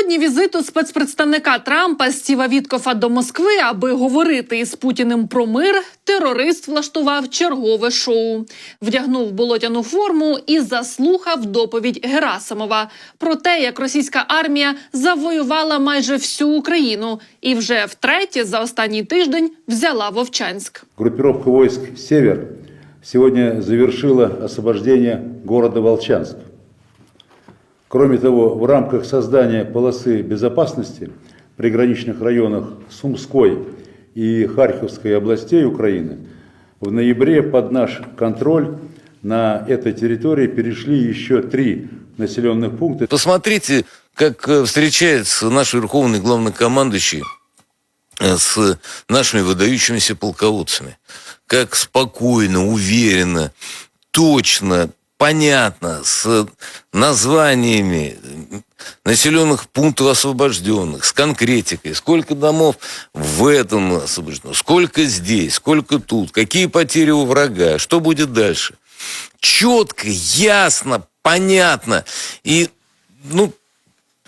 Напередодні візиту спецпредставника Трампа Стіва Віткофа до Москви, аби говорити із Путіним про мир, терорист влаштував чергове шоу, вдягнув болотяну форму і заслухав доповідь Герасимова про те, як російська армія завоювала майже всю Україну і вже втретє за останній тиждень взяла Вовчанськ. Группировка войск «Север» сегодня завершила освобождение города Волчанск. Кроме того, в рамках создания полосы безопасности в приграничных районах Сумской и Харьковской областей Украины в ноябре под наш контроль на этой территории перешли еще три населенных пункта. Посмотрите, как э, встречается наш верховный главнокомандующий э, с нашими выдающимися полководцами. Как спокойно, уверенно, точно, понятно, с названиями населенных пунктов освобожденных, с конкретикой, сколько домов в этом освобождено, сколько здесь, сколько тут, какие потери у врага, что будет дальше. Четко, ясно, понятно. И, ну,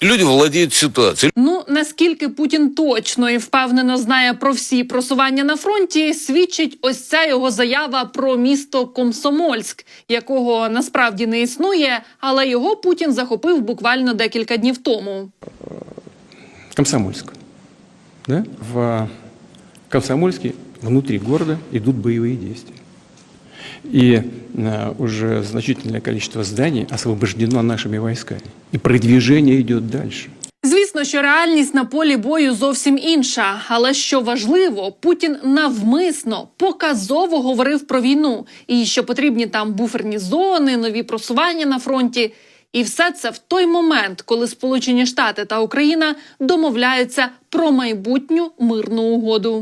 люди владеют ситуацией. Ну наскільки Путін точно і впевнено знає про всі просування на фронті, свідчить ось ця його заява про місто Комсомольськ, якого насправді не існує, але його Путін захопив буквально декілька днів тому. Комсомольск. Да? В Комсомольске внутри города идут боевые действия. И э, уже значительное количество зданий освобождено нашими войсками. И продвижение идет дальше. Звісно, що реальність на полі бою зовсім інша. Але що важливо, Путін навмисно показово говорив про війну і що потрібні там буферні зони, нові просування на фронті. І все це в той момент, коли Сполучені Штати та Україна домовляються про майбутню мирну угоду.